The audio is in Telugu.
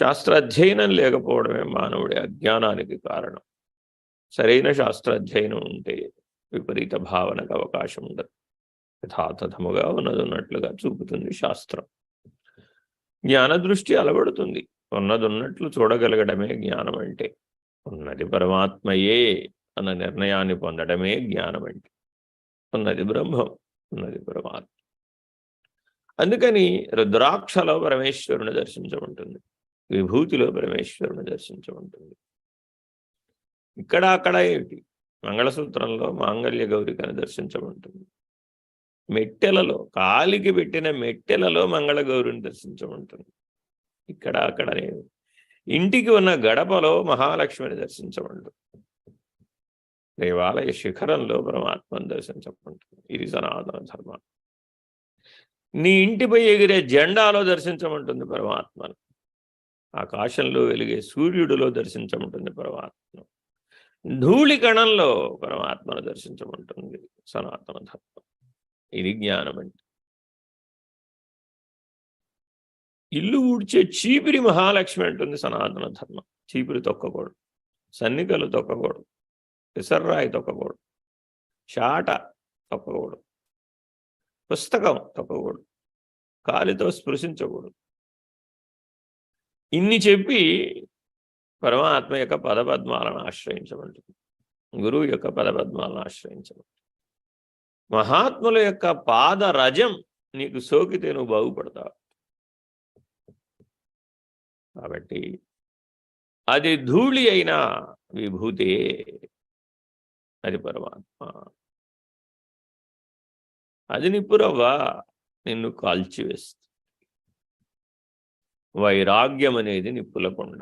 శాస్త్రాధ్యయనం లేకపోవడమే మానవుడి అజ్ఞానానికి కారణం. సరైన శాస్త్రాధ్యయనం ఉంటే విపరీత భావనకు అవకాశం ఉండదు. యథాతథముగా ఉన్నది ఉన్నట్లుగా చూపుతుంది శాస్త్రం. జ్ఞాన దృష్టి అలవడుతుంది. ఉన్నది ఉన్నట్లు చూడగలగడమే జ్ఞానం అంటే ఉన్నది పరమాత్మయే అన్న నిర్ణయాన్ని పొందడమే జ్ఞానం అంటే ఉన్నది బ్రహ్మం ఉన్నది పరమాత్మ. అందుకని రుద్రాక్షలో పరమేశ్వరుని దర్శించమంటుంది. విభూతిలో పరమేశ్వరుని దర్శించమంటుంది ఇక్కడ అక్కడ ఏమిటి? మంగళసూత్రంలో మాంగళ్య గౌరికను దర్శించమంటుంది మెట్టెలలో కాలికి పెట్టిన మెట్టెలలో మంగళగౌరిని దర్శించమంటుంది ఇక్కడ అక్కడ ఇంటికి ఉన్న గడపలో మహాలక్ష్మిని దర్శించమంటుంది దేవాలయ శిఖరంలో పరమాత్మను దర్శించమంటుంది ఇది సనాతన ధర్మం. నీ ఇంటిపై ఎగిరే జెండాలో దర్శించమంటుంది పరమాత్మను. ఆకాశంలో వెలిగే సూర్యుడిలో దర్శించమంటుంది పరమాత్మ. ధూళి కణంలో పరమాత్మను దర్శించమంటుంది సనాతన ధర్మం ఇది జ్ఞానం అంటే ఇల్లు ఊడ్చే చీపిరి మహాలక్ష్మి అంటుంది సనాతన ధర్మం. చీపిరి తొక్కకూడదు సన్నికలు తొక్కకూడదు విసర్రాయి తొక్కకూడదు చాట తొక్కకూడదు పుస్తకం తొక్కకూడదు కాలితో స్పృశించకూడదు ఇన్ని చెప్పి పరమాత్మ యొక్క పదపద్మాలను ఆశ్రయించమంటుంది. గురువు యొక్క పదపద్మాలను ఆశ్రయించమంటుంది. మహాత్ముల యొక్క పాద రజం నీకు సోకితే నువ్వు బాగుపడతావు. కాబట్టి అది ధూళి అయిన విభూతే అది పరమాత్మ. అది నిప్పురవ్వా నిన్ను కాల్చివేస్తుంది. వైరాగ్యం అనేది నిప్పుల కొండ.